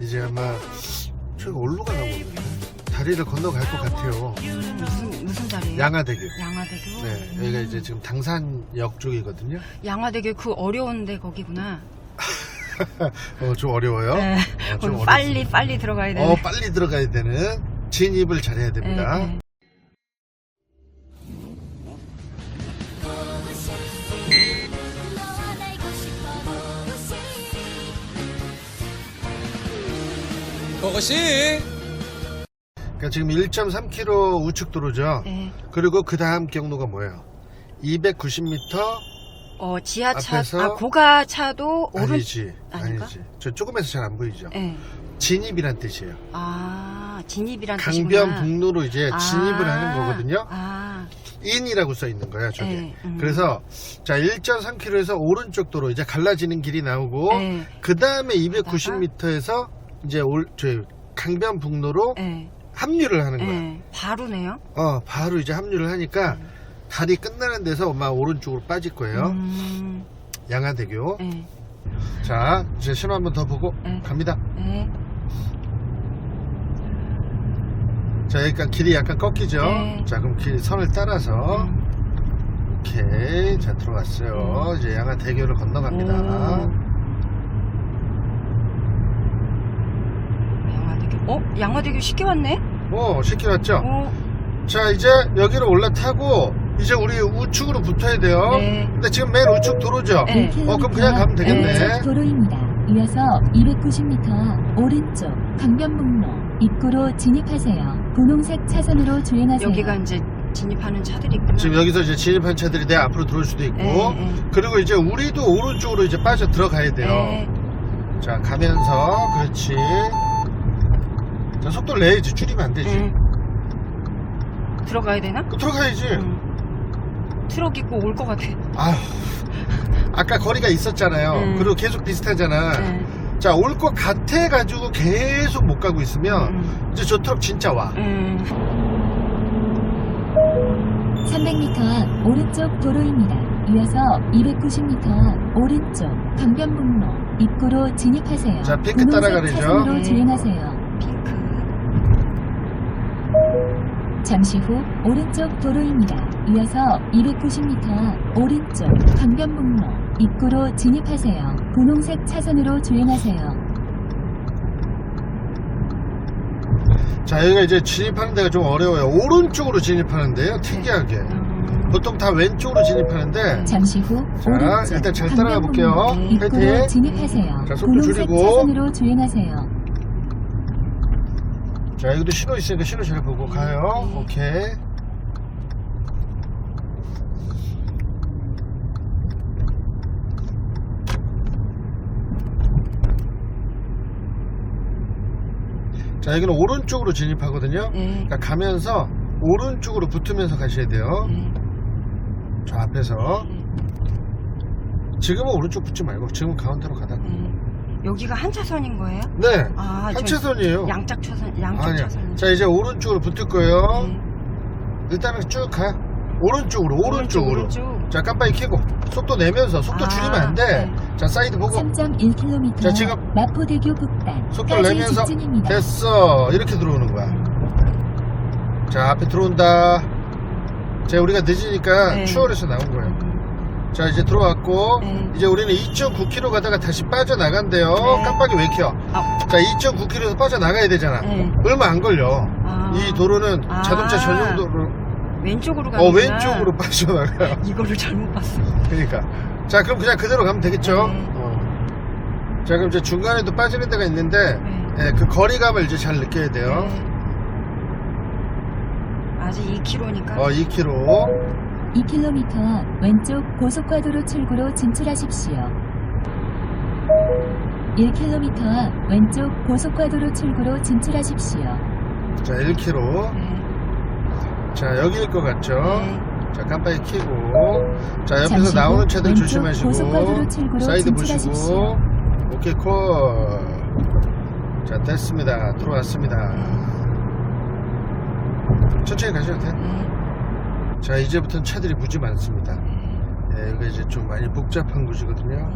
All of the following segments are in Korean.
이제 아마 저기 어디로 가나 모르겠네. 다리를 건너갈 것 같아요. 무슨 무슨 자리예요? 양화대교. 양화대교. 네, 여기가 이제 지금 당산역 쪽이거든요. 양화대교 그 어려운데 거기구나. 어, 좀 어려워요. 네. 어, 좀 빨리 빨리 들어가야 되네. 어, 빨리 들어가야 되는 진입을 잘해야 됩니다. 네, 네. 것이 그러니까 지금 1.3km 우측 도로죠. 네. 그리고 그 다음 경로가 뭐예요? 290m 어 지하차 앞에서 아 고가 차도 오른. 아니지, 아닌가? 아니지. 저 조금에서 잘 안 보이죠. 네. 진입이란 뜻이에요. 아 진입이란 뜻이구나. 강변북로로 이제 진입을 아, 하는 거거든요. 아. 인이라고 써 있는 거야, 저게. 네, 음. 그래서 자 1.3km에서 오른쪽 도로 이제 갈라지는 길이 나오고 네. 그 다음에 290m에서 이제 올, 저 강변북로로 네. 합류를 하는 거야. 네. 바로네요. 어, 바로 이제 합류를 하니까 다리 끝나는 데서 엄마 오른쪽으로 빠질 거예요. 음. 양화대교. 네. 자, 이제 신호 한번 더 보고 네. 갑니다. 네. 자, 여기가 길이 약간 꺾이죠? 네. 자, 그럼 길 선을 따라서 음. 오케이. 자, 들어왔어요. 이제 양화대교를 건너갑니다. 오. 양화대교. 어? 양화대교 쉽게 왔네? 오, 쉽게 왔죠? 어? 자, 이제 여기를 올라타고 이제 우리 우측으로 붙어야 돼요. 네. 근데 지금 맨 우측 도로죠? 네. 어, 그럼 그냥 가면 되겠네. 네. 도로입니다. 이어서 290m 앞 오른쪽 강변북로 입구로 진입하세요. 분홍색 차선으로 주행하세요. 여기가 이제 진입하는 차들이 있구나. 지금 여기서 이제 진입한 차들이 내 앞으로 들어올 수도 있고 네, 네. 그리고 이제 우리도 오른쪽으로 이제 빠져 들어가야 돼요. 네. 자 가면서 그렇지. 자 속도를 내야지 줄이면 안 되지. 네. 들어가야 되나? 그 들어가야지. 음. 트럭 있고 올 것 같아. 아휴 아까 거리가 있었잖아요. 음. 그리고 계속 비슷하잖아. 네. 자올 것 같아 가지고 계속 못 가고 있으면 음. 이제 저 트럭 진짜 와. 음. 300m 앞 오른쪽 도로입니다. 이어서 290m 앞 오른쪽 강변북로 입구로 진입하세요. 자, 핑크 분홍색 따라가야죠. 차선으로 네. 주행하세요. 핑크. 잠시 후 오른쪽 도로입니다. 이어서 290m 앞 오른쪽 강변북로 입구로 진입하세요. 분홍색 차선으로 주행하세요. 자 여기가 이제 진입하는 데가 좀 어려워요. 오른쪽으로 진입하는데요. 특이하게. 음. 보통 다 왼쪽으로 진입하는데 잠시 후 자, 오른쪽 일단 잘 따라가 볼게요. 강변북로 입구로. 진입하세요. 자, 속도 분홍색 줄이고. 차선으로 주행하세요. 자 여기도 신호 있으니까 신호 잘 보고 가요. 네. 오케이. 자 여기는 오른쪽으로 진입하거든요. 네. 그러니까 가면서 오른쪽으로 붙으면서 가셔야 돼요. 네. 저 앞에서 네. 지금은 오른쪽 붙지 말고 지금 가운데로 가다가. 네. 여기가 한 차선인 거예요? 네. 아, 한 저 차선이에요. 양쪽 차선, 양쪽 아니야. 차선. 자 이제 오른쪽으로 붙을 거예요. 네. 일단은 쭉 가. 오른쪽으로 오른쪽으로. 오른쪽. 자 깜빡이 켜고 속도 내면서 속도 아, 줄이면 안 돼. 네. 자 사이드 보고 3.1km 자, 지금 마포대교 북단 속도를 내면서 직진입니다. 됐어 이렇게 들어오는 거야. 자 앞에 들어온다. 자 우리가 늦으니까 네. 추월해서 나온 거예요. 음. 자 이제 들어왔고 네. 이제 우리는 2.9km 가다가 다시 빠져나간대요. 네. 깜빡이 왜 켜? 아, 자 2.9km에서 빠져나가야 되잖아. 네. 얼마 안 걸려. 아. 이 도로는 아. 자동차 전용 도로. 왼쪽으로 가는 어 왼쪽으로 빠져나가요. 이거를 잘못 봤어. 그러니까. 자, 그럼 그냥 그대로 가면 되겠죠? 네. 어. 자, 그럼 이제 중간에도 빠지는 데가 있는데, 네. 예, 그 거리감을 이제 잘 느껴야 돼요. 네. 아직 2km니까. 어, 2km. 2km 앞 왼쪽 고속화도로 출구로 진출하십시오. 1km 앞 왼쪽 고속화도로 출구로 진출하십시오. 자, 1km. 네. 자, 여기일 것 같죠? 네. 자, 깜빡이 켜고. 자, 옆에서 잠시 후 나오는 차들 왼쪽 조심하시고. 고속화도로 출구로 사이드 보시고. 진출하십시오. 오케이, 콜. 자, 됐습니다. 들어왔습니다. 천천히 가셔도 돼. 네. 자, 이제부터는 차들이 무지 많습니다. 네. 예, 여기가 이제 좀 많이 복잡한 곳이거든요.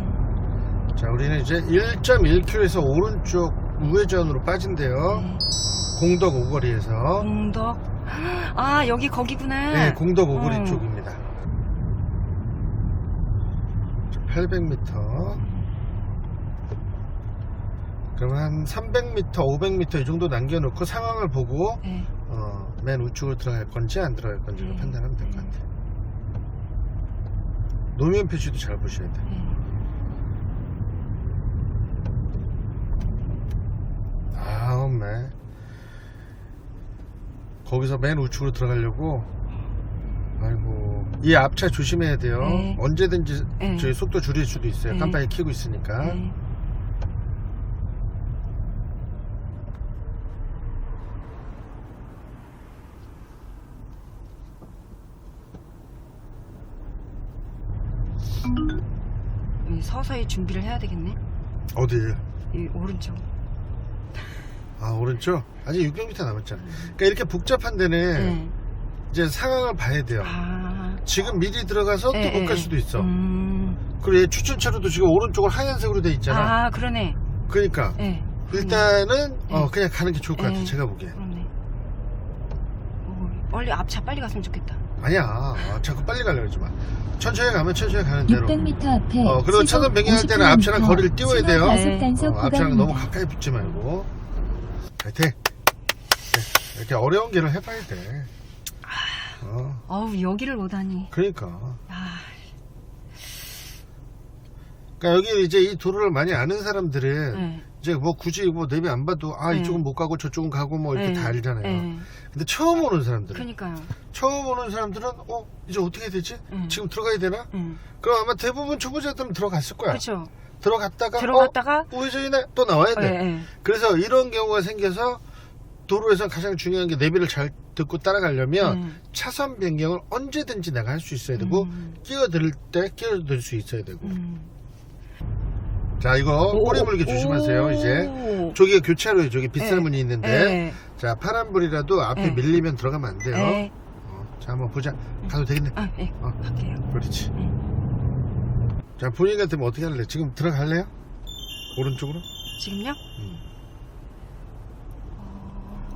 자, 우리는 이제 1.1km에서 오른쪽 우회전으로 빠진대요. 네. 공덕 오거리에서. 공덕. 아 여기 거기구나. 네, 공덕 오거리 어. 쪽입니다. 800m. 그럼 한 300m, 500m 이 정도 남겨놓고 상황을 보고 네. 어, 맨 우측으로 들어갈 건지 안 들어갈 건지를 네. 판단하면 될것 네. 같아요. 노면 표시도 잘 보셔야 돼요. 네. 아, 엄매. 거기서 맨 우측으로 들어가려고. 아이고. 이 앞차 조심해야 돼요. 네. 언제든지 네. 저희 속도 줄일 수도 있어요. 네. 깜빡이 켜고 있으니까. 네. 이 서서히 준비를 해야 되겠네. 어디? 이 오른쪽. 아, 오른쪽? 아직 600m 남았잖아. 그러니까 이렇게 복잡한 데는 네. 이제 상황을 봐야 돼요. 아. 지금 미리 들어가서 네, 또못 갈 네. 수도 있어. 음. 그리고 얘 추천차로도 지금 오른쪽으로 하얀색으로 돼 있잖아. 아, 그러네. 그러니까 네. 일단은 어, 네. 그냥 가는 게 좋을 것 같아. 네. 제가 보기엔. 그렇네. 오, 빨리 앞차 빨리 갔으면 좋겠다. 아니야. 아, 자꾸 빨리 가려고 하지 마. 천천히 가면 천천히 가는 대로. 600m 앞에 어, 그리고 차선 변경할 때는 50km 앞차랑 거리를 띄워야 돼요. 네. 어, 앞차랑 너무. 가까이 붙지 말고. 파이팅! 네, 이렇게 어려운 길을 해봐야 돼. 어, 어우, 여기를 오다니. 그러니까. 아, 그러니까 여기 이제 이 도로를 많이 아는 사람들은 네. 이제 뭐 굳이 뭐 내비 안 봐도 아 네. 이쪽은 못 가고 저쪽은 가고 뭐 이렇게 네. 다 알잖아요. 네. 근데 처음 오는 사람들은 그러니까요. 처음 오는 사람들은 어 이제 어떻게 해야 되지? 음. 지금 들어가야 되나? 응. 그럼 아마 대부분 초보자들은 들어갔을 거야. 그렇죠. 들어갔다가 들어갔다가 어, 우회전이네 또 나와야 돼. 네, 네. 그래서 이런 경우가 생겨서 도로에서 가장 중요한 게 내비를 잘 듣고 따라가려면 음. 차선 변경을 언제든지 내가 할 수 있어야 되고 음. 끼어들 때 끼어들 수 있어야 되고 음. 자 이거 오, 꼬리 물기 오. 조심하세요 이제 저기 교차로에 저기 빗살문이 있는데 네. 자 파란불이라도 앞에 네. 밀리면 들어가면 안 돼요 네. 어, 자 한번 보자 가도 되겠네 아, 네. 어. 갈게요. 그렇지 네. 자 본인 같으면 어떻게 할래 지금 들어갈래요? 오른쪽으로? 지금요?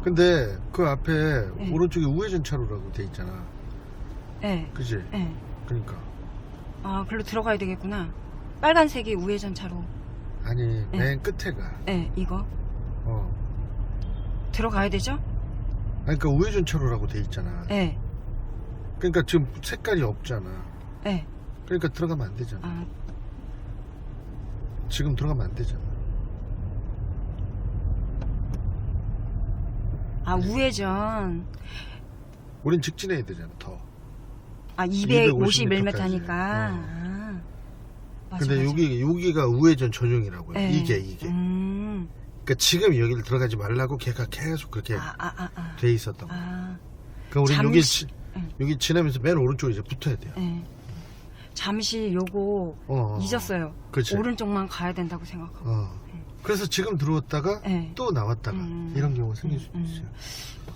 근데 그 앞에 네. 오른쪽에 우회전 차로라고 돼 있잖아 네. 그지? 네. 그러니까 아, 글로 들어가야 되겠구나. 빨간색이 우회전 차로. 아니 네. 맨 끝에가 네, 이거. 어 들어가야 되죠? 아니 그러니까 우회전 차로라고 돼 있잖아 네. 그러니까 지금 색깔이 없잖아 네. 그러니까 들어가면 안 되잖아 아, 지금 들어가면 안 되잖아 아 우회전. 우린 직진해야 되잖아 더 아, 250 250mm 까지. 니까. 어. 아. 맞아, 근데 맞아. 여기 여기가 우회전 전용이라고요 네. 이게 이게 음. 그러니까 지금 여기를 들어가지 말라고 걔가 계속 그렇게 아, 아, 아, 아. 돼 있었던 아. 그럼 우리 여기 지, 응. 여기 지나면서 맨 오른쪽에 이제 붙어야 돼요 네. 잠시 요거 어, 어. 잊었어요. 그치 오른쪽만 가야 된다고 생각하고. 어. 그래서 지금 들어왔다가 네. 또 나왔다가 음. 이런 경우가 생길 수 음, 있어요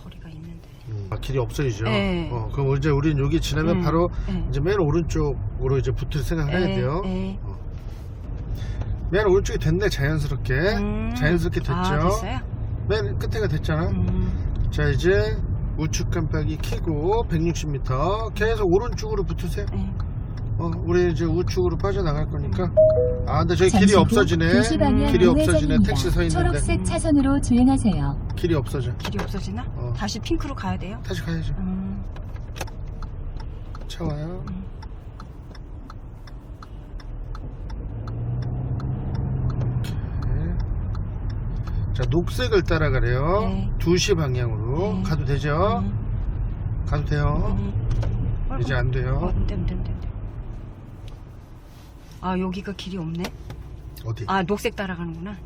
거리가 있는데. 음. 아, 길이 없어지죠 네. 어, 그럼 이제 우리는 여기 지나면 음, 바로 네. 이제 맨 오른쪽으로 이제 붙을 생각을 해야 네, 돼요 네. 어. 맨 오른쪽이 됐네 자연스럽게 음. 자연스럽게 됐죠 아, 됐어요? 맨 끝에가 됐잖아 음. 자 이제 우측 깜빡이 켜고 160m 계속 오른쪽으로 붙으세요 네. 어, 우리 이제 우측으로 빠져나갈 거니까 아 근데 저기 길이 후 없어지네 길이 없어지네. 택시 서 있는데 초록색 차선으로 주행하세요. 길이 없어져 길이 없어지나? 어. 다시 핑크로 가야 돼요? 다시 가야죠 음. 차 와요 음. 네. 자 녹색을 따라가래요 네. 2시 방향으로 네. 가도 되죠 음. 가도 돼요 음. 어? 이제 안 돼요 어, 안 돼, 안 돼, 안 돼, 안 돼. 아, 여기가 길이 없네? 어디 아, 녹색 따라가는구나.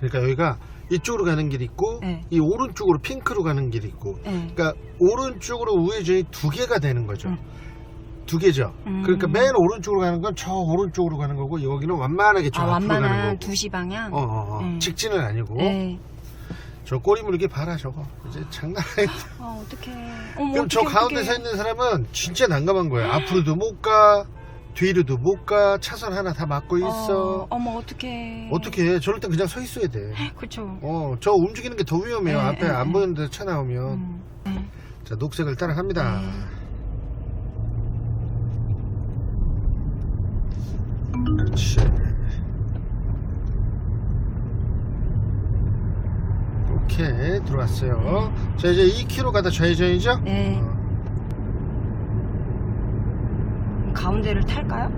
그러니까 여기가 이쪽으로 가는 길이 있고 네. 이 오른쪽으로 핑크로 가는 길이 있고 네. 그러니까 오른쪽으로 우회전이 두 개가 되는 거죠. 음. 두 개죠. 음. 그러니까 맨 오른쪽으로 가는 건 저 오른쪽으로 가는 거고 여기는 완만하게 저 아, 앞으로 가는 완만한 거고. 2시 방향? 어, 어, 어. 음. 직진은 아니고 네. 저 꼬리 물기 봐라 저거 이제 장난 아니다. 아, 어떡해. 어머, 그럼 저 어떡해, 가운데 어떡해. 서 있는 사람은 진짜 난감한 거예요. 앞으로도 못 가, 뒤로도 못 가. 차선 하나 다 막고 있어. 어, 어 머 어떡해. 어떻게 해? 저럴 땐 그냥 서 있어야 돼. 그쵸. 어, 저 움직이는 게 더 위험해요. 네, 앞에 네, 안 네. 보이는데 차 나오면. 음. 네. 자, 녹색을 따라갑니다. 네. 그렇지. 오케이, 들어왔어요. 자, 이제 2km 가다 좌회전이죠? 네. 어, 가운데를 탈까요?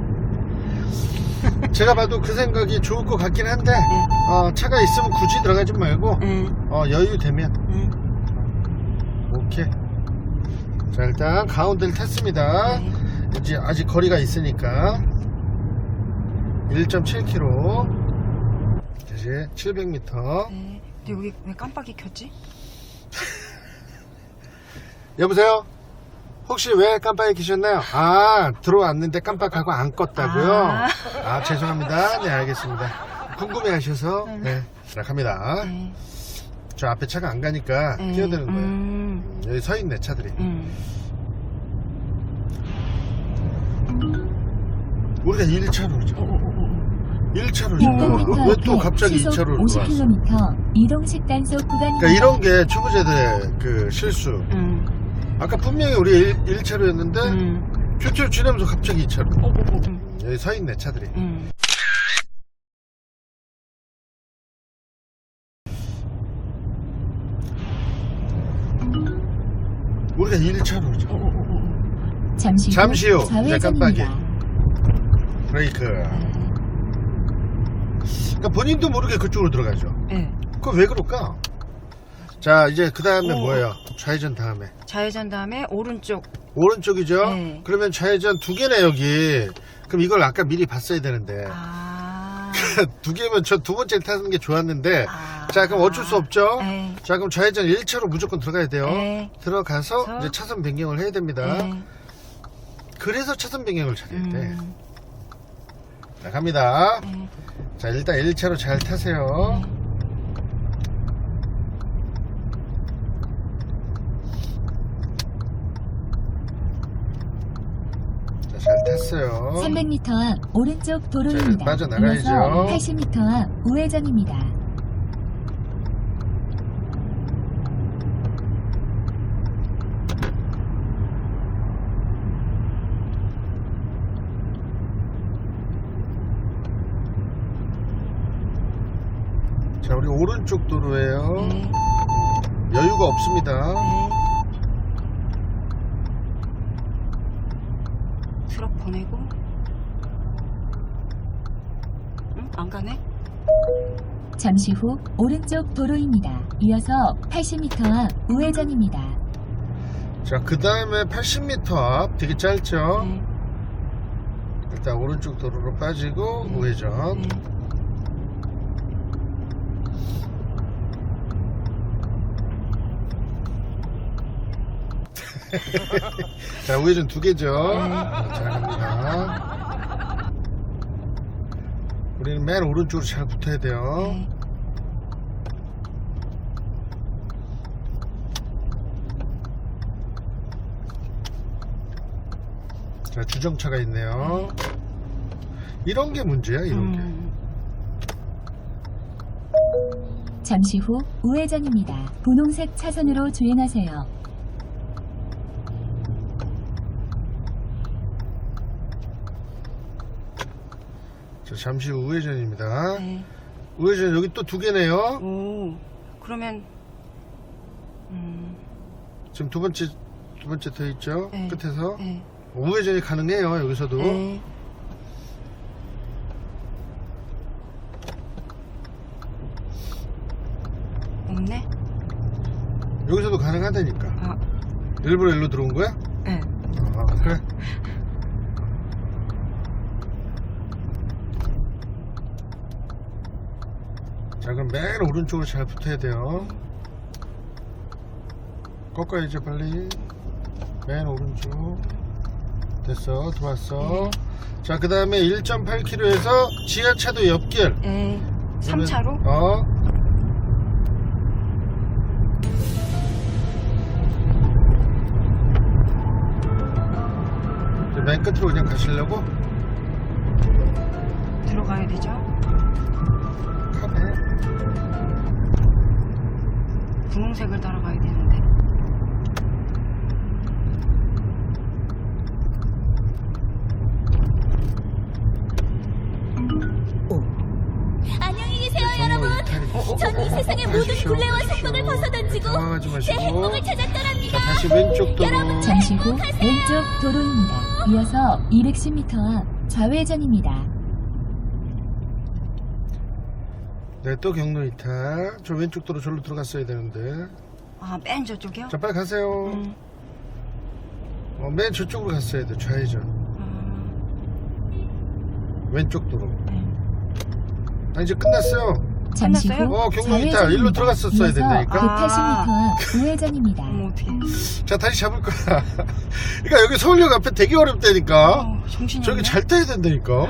제가 봐도 그 생각이 좋을 것 같긴 한데, 네. 어, 차가 있으면 굳이 들어가지 말고, 네. 어, 여유 되면. 네. 오케이. 자, 일단 가운데를 탔습니다. 네. 이제 아직 거리가 있으니까 1.7km 이제 700m 네. 근데 여기 왜 깜빡이 켰지? 여보세요? 혹시 왜 깜빡이 켜셨나요? 아 들어왔는데 깜빡하고 안 껐다고요? 아. 아 죄송합니다 네 알겠습니다 궁금해 하셔서 네 시작합니다 네. 저 앞에 차가 안 가니까 네. 뛰어드는 거예요 음. 여기 서 있네 차들이 음. 우리가 1차로죠 오, 오, 오, 오. 1차로죠 600m 왜또 갑자기 시속 2차로로 들어왔어 50km 이동식 단속 구간입니다. 그러니까 이런 게 초보자들의 그 실수. 음. 아까 분명히 우리 1, 차로였는데 음. 큐큐 지나면서 갑자기 2차로. 오, 오, 오. 음. 여기 서 있네 차들이. 음. 우리가 1차로죠. 오, 오, 오, 오. 잠시 후 잠시 후. 이제 깜빡이. 좌회전입니다. 브레이크. 그러니까 본인도 모르게 그쪽으로 들어가죠. 네. 그거 왜 그럴까? 자 이제 그 다음에 오. 뭐예요? 좌회전 다음에 좌회전 다음에 오른쪽. 오른쪽이죠. 네. 그러면 좌회전 두 개네 여기. 그럼 이걸 아까 미리 봤어야 되는데 아. 두 개면 저 두 번째 타는 게 좋았는데 아. 자 그럼 어쩔 수 없죠. 네. 자 그럼 좌회전 1차로 무조건 들어가야 돼요 네. 들어가서 그래서? 이제 차선 변경을 해야 됩니다 네. 그래서 차선 변경을 잘해야 돼 음. 자, 갑니다 네. 자 일단 1차로 잘 타세요 자, 잘 탔어요 300m 앞 오른쪽 도로입니다. 자, 빠져나가야죠. 이어서 80m 앞 우회전입니다. 자 우리 오른쪽 도로예요 네. 여유가 없습니다 네. 트럭 보내고. 응? 안 가네? 잠시 후 오른쪽 도로입니다. 이어서 80m 앞 우회전입니다. 자 그 다음에 80m 앞 되게 짧죠 네. 일단 오른쪽 도로로 빠지고 네. 우회전 네. 자 우회전 두 개죠 네. 잘 갑니다 우리는 맨 오른쪽으로 잘 붙어야 돼요 네. 자 주정차가 있네요 이런 게 문제야 이런 게 음. 잠시 후 우회전입니다. 분홍색 차선으로 주행하세요. 잠시 후 우회전입니다 네. 우회전 여기 또 두 개네요 오. 그러면 음. 지금 두 번째 두 번째 더 있죠 네. 끝에서 네. 우회전이 가능해요 여기서도 네. 없네? 여기서도 가능하다니까 아, 일부러 일로 들어온 거야? 네. 아 그래 자 그럼 맨 오른쪽으로 잘 붙어야 돼요 꺾어야죠 빨리 맨 오른쪽 됐어 들어왔어 자 그 다음에 1.8km에서 지하차도 옆길 네. 그러면- 3차로? 어 이제 맨 끝으로 그냥 가시려고? 가야 되죠? 분홍색을 따라가야 되는데. 안녕히 계세요 여러분. 전 이 세상의 모든 굴레와 가십시오. 속박을 벗어던지고 당황하지 제 마시고. 행복을 찾았더랍니다 자, 다시 왼쪽 도로. 잠시 후 왼쪽 도로입니다. 이어서 210m 앞 좌회전입니다. 네, 또 경로 이탈. 저 왼쪽 도로 절로 들어갔어야 되는데. 아, 맨 저쪽이요? 자, 빨리 가세요. 음. 어, 맨 저쪽으로 갔어야 돼. 좌회전. 아, 왼쪽 도로. 네. 아, 이제 끝났어요. 잠시 끝났어요? 후 어, 경로 이탈. 좌회전입니다. 일로 들어갔었어야 된다니까. 180m 앞 우회전입니다. 어머, 어떡해. 자, 다시 잡을 거야. 그러니까 여기 서울역 앞에 되게 어렵다니까. 어, 정신이 저기 없네. 잘 타야 된다니까.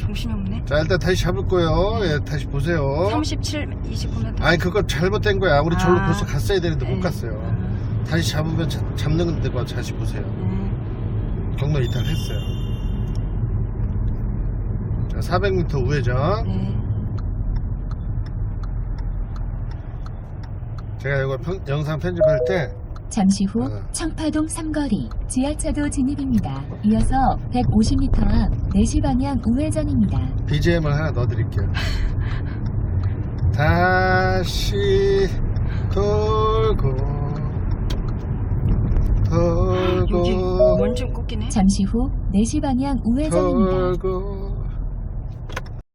정신이 없네. 자, 일단 다시 잡을 거예요. 예, 다시 보세요. 37, 29m. 아니, 그거 잘못된 거야. 우리 절로 아. 벌써 갔어야 되는데 못 네. 갔어요. 아, 다시 잡으면 자- 잡는 데가 다시 보세요. 네. 경로 이탈 했어요. 자, 400m 우회전. 네. 제가 이거 편- 영상 편집할 때 잠시 후 어. 청파동 삼거리 지하차도 진입입니다. 이어서 150m 앞 4시 방향 우회전입니다. BGM을 하나 넣어드릴게요. 다시 돌고 여기 돌고 원좀 꺾이네. 잠시 후 4시 방향 우회전입니다. 돌고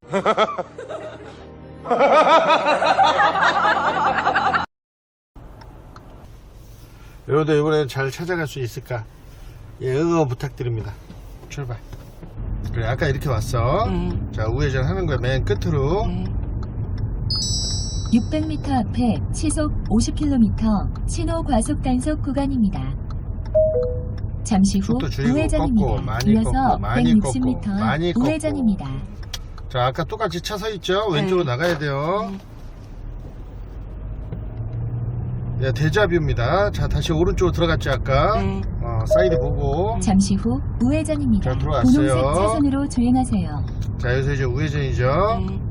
여러분들 이번에는 잘 찾아갈 수 있을까? 예, 응원 부탁드립니다. 출발. 그래, 아까 이렇게 왔어. 네. 자, 우회전 하는 거야, 맨 끝으로. 네. 600m 앞에 시속 50km 신호 과속 단속 구간입니다. 잠시 후 속도 줄이고 우회전입니다. 많이 이어서 꺾고, 많이 160m 꺾고, 많이 꺾고. 우회전입니다. 자, 아까 똑같이 차 서 있죠? 왼쪽으로 네. 나가야 돼요. 네. 네, 대자뷰입니다. 자, 다시 오른쪽으로 들어갔죠, 아까? 네. 어, 사이드 보고. 잠시 후 우회전입니다. 자, 들어왔어요. 분홍색 차선으로 주행하세요. 자, 여기서 이제 우회전이죠? 네.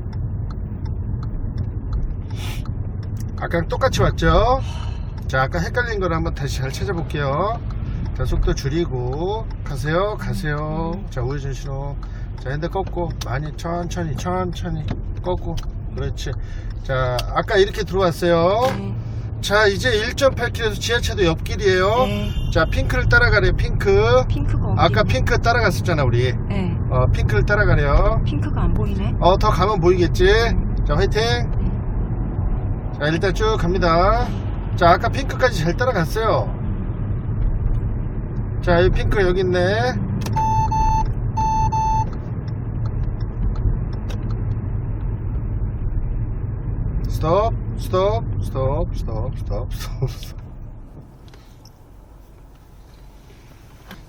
아까랑 똑같이 왔죠? 자, 아까 헷갈린 거를 한번 다시 잘 찾아볼게요. 자, 속도 줄이고, 가세요, 가세요. 자, 우회전 신호. 자, 핸들 꺾고, 많이 천천히, 천천히 꺾고. 그렇지. 자, 아까 이렇게 들어왔어요. 네. 자, 이제 1.8km에서 지하차도 옆길이에요. 네. 자, 핑크를 따라가래요, 핑크. 핑크가 어디 아까? 핑크 따라갔었잖아, 우리. 네. 어, 핑크를 따라가래요. 핑크가 안 보이네. 어, 더 가면 보이겠지? 자, 화이팅! 자, 일단 쭉 갑니다. 자, 아까 핑크까지 잘 따라갔어요. 자, 이 핑크 여기 있네. 스톱, 스톱, 스톱, 스톱, 스톱, 스톱, 스톱.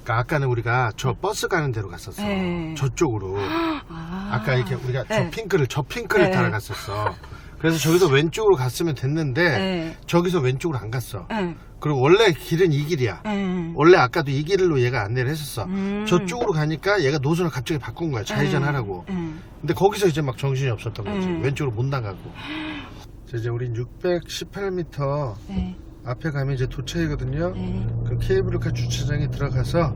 그러니까 아까는 우리가 저 버스 가는 데로 갔었어. 네. 저쪽으로. 아. 아까 이렇게 우리가 저 네. 핑크를 저 핑크를 네. 따라 갔었어. 그래서 저기서 왼쪽으로 갔으면 됐는데 네. 저기서 왼쪽으로 안 갔어. 네. 그리고 원래 길은 이 길이야. 네. 원래 아까도 이 길로 얘가 안내를 했었어. 음. 저쪽으로 가니까 얘가 노선을 갑자기 바꾼 거야. 좌회전하라고. 네. 근데 거기서 이제 막 정신이 없었던 거지. 음. 왼쪽으로 못 나가고. 자, 이제 우린 618m 네. 앞에 가면 이제 도착이거든요. 네. 그 케이블카 주차장에 들어가서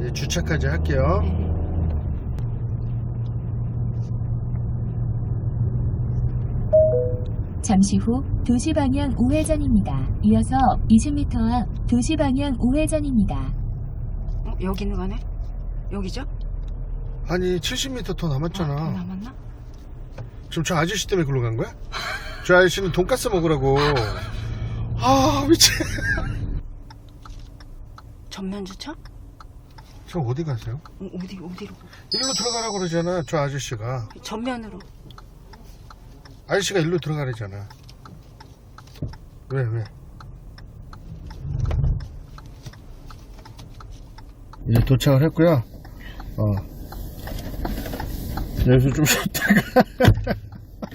이제 주차까지 할게요. 네. 잠시 후 2시 방향 우회전입니다. 이어서 20m 앞 2시 방향 우회전입니다. 어, 여기는 가네? 여기죠? 아니 70m 더 남았잖아. 아, 더 남았나? 지금 저 아저씨 때문에 글로 간 거야? 저 아저씨는 돈가스 먹으라고. 아, 미친. 전면 주차? 저 어디 가세요? 어, 어디 어디로? 일로 들어가라고 그러잖아, 저 아저씨가. 전면으로. 아저씨가 일로 들어가래잖아. 왜, 왜? 이제 도착을 했고요. 어. 여기서 좀 쉬었다가.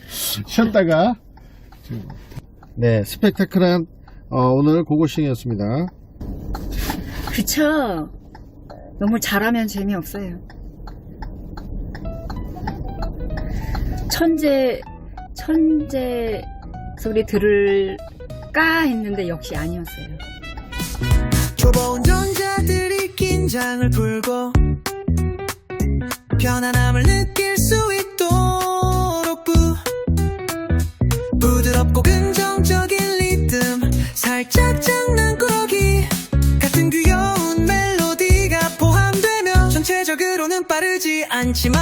쉬었다가. 네, 스펙타클한, 어, 오늘 고고싱이었습니다. 그쵸. 너무 잘하면 재미없어요. 천재 천재 소리 들을까 했는데 역시 아니었어요. 초보 운전자들이 긴장을 풀고 편안함을 느낄 수 있도록 부드럽고 긍정적인 리듬. 살짝 장난꾸러기. 같은 귀여운 멜로디가 포함되며 전체적으로는 빠르지 않지만